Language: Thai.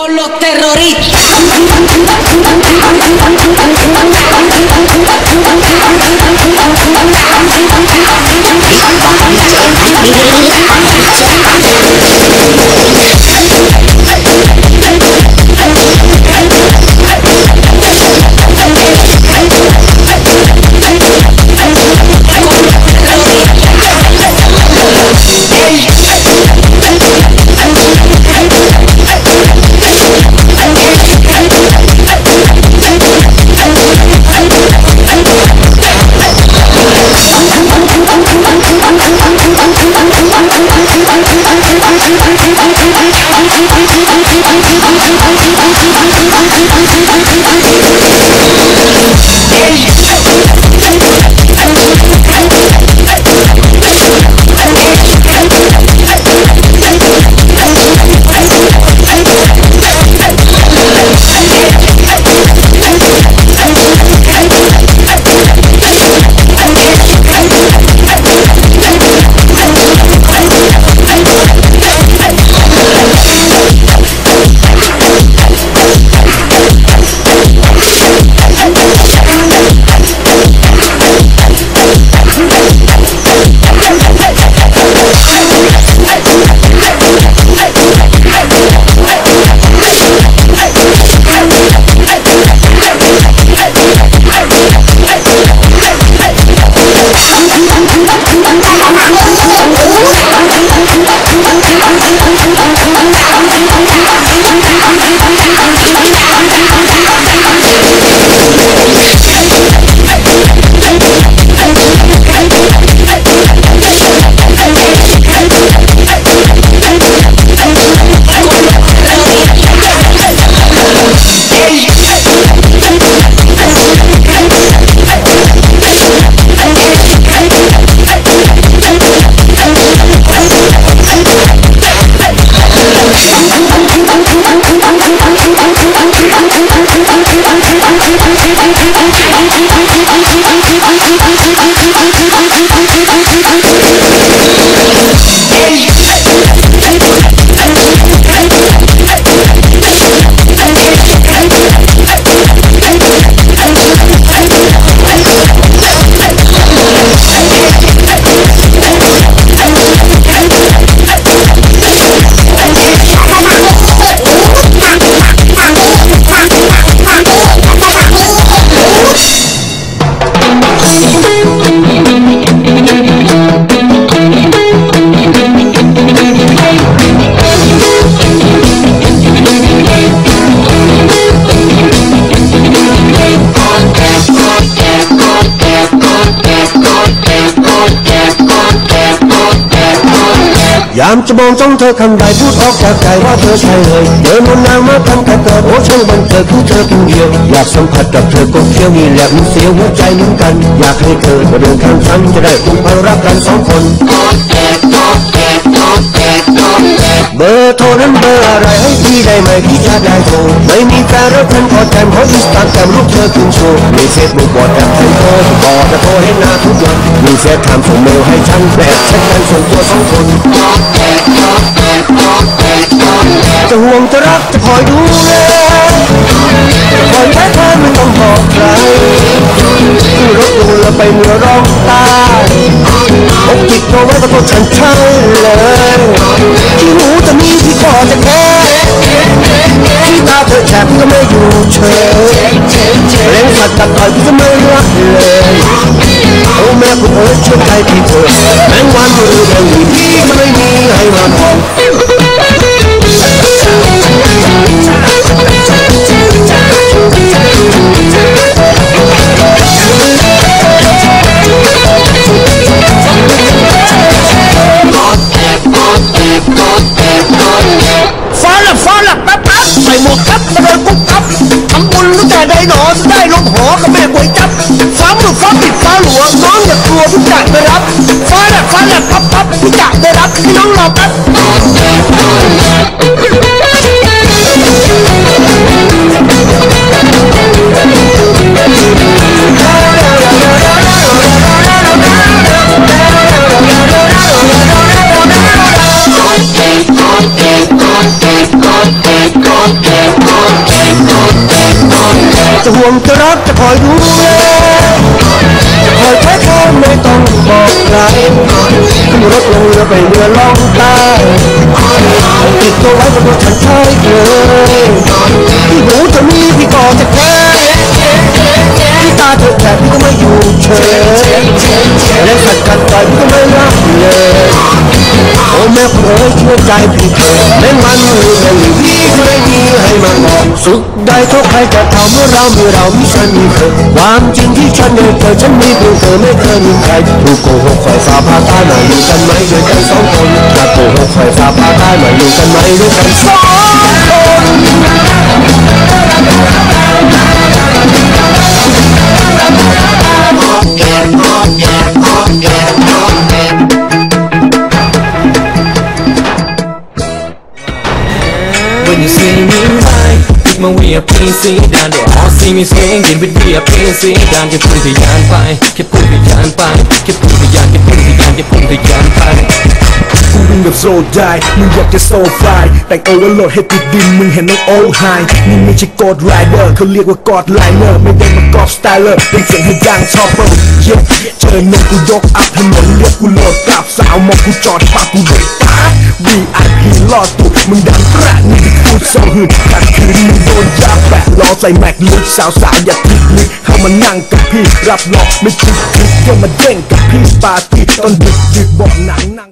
con los terroristas. ยามจะมองจ้องเธอคำใดพูดออกจากใจว่าเธอใช่เลยเดินบนนางมาทำแต่เกิดโอ้ช่างบันเกิดขอเธอเพียงเดียวอยากสัมผัสกับเธอก็เที่ยวนี่แหละมันเสียวหัวใจเหมือนกัน อยากให้เธอมาเดินข้างฉันจะได้ผูกพันรักกันสองคน เบอร์โทรนั้นเบอร์อะไร ได้ไหมพี่จะได้โทรไม่มีแฟนแล้วเพื่อนพอใจเพราะอินสตาแกรมรูปเธอขึ้นโชว์มีเฟซบุ๊กบอดแอปไทยโทรบอกจะโทรให้หน้าทุกวันมีเฟซทม์ส่งเมลให้ฉันแบบแชทกันส่วนตัวสองคนจะห่วงจะรักจะคอยดูแลคอยแค่เธอไม่ต้องบอกใครที่รถดูแลไปเมื่อร้องตายอกติดตัวไว้ก็ตัวฉันใช่เลยที่หูจะมีที่คอจะแค่ ที่ตาเธอแฉบก็ไม่อยู่เฉยเล่นสัตว์ตัดต่อยก็ไม่รักเลยโอ้แม่คุณเอ๋ยช่วยใจพี่เถอะแมงวันมือแมงวีพี่ไม่มี จะห่วงจะรักจะคอยดูแลจะคอยแค่แค่ไม่ต้องบอกใครขึ้นรถลงเรือไปเรือล่องใต้ติดตัวไว้บนรถฉันใช้เลยพี่หนูจะมีพี่ก็จะแค่พี่ตาเธอแต่พี่ก็ไม่อยู่เฉยและสัตว์กัดต่อยพี่ก็ไม่รับเลย อ้แม่เอ๋ยเชื่อใจพี่เถิดแม้มันหรือแม่หรือพี่เคยมีให้มันบอกสุขได้ท่าใครจะทำเมื่อเรามีเรามีฉันมีเธอความจริงที่ฉันได้เจอฉันมีเพียงเธอไม่เคยมีใครถูกโกหกคอยฟ้าพาตายมาอยู่กันไหมด้วยกันสองคนถ้าโกหกคอยฟ้าพาตายมาอยู่กันไหมด้วยกันสองคน way up PC ดันเดี๋ยว all see me swing กินวิทยา PC ดันแค่พุ่งทะยานไปแค่พุ่งทะยานไปแค่พุ่งทะยานแค่พุ่งทะยานแค่พุ่งทะยานไปกูวิ่งแบบโซได้มึงอยากจะโซฟายแต่งโอเวอร์โหลดให้ติดดินมึงเห็นน้องโอไฮนี่ไม่ใช่กอดไรเดอร์เขาเรียกว่ากอดไลเนอร์ไม่ได้มากอดสไตเลอร์เป็นเสียงให้ดังชอบเปิดเย็ดเจอหนุ่มกูยกอัพถนนเรียกกูโหลดกลับสาวมองกูจอดปากกูเด็กตา VIP รอดตูดมึงดังกระนี่พูดสองหืนขัดขืนมึงโดนจับแปะล้อใส่แม็กลึกสาวสาวอย่าทิดลึกเข้ามานั่งกับพี่ รับรองไม่ติดคลิกอย่ามาเด้งกับพี่ปาร์ตี้ตอนดึกดึกบอกหนังนั่ง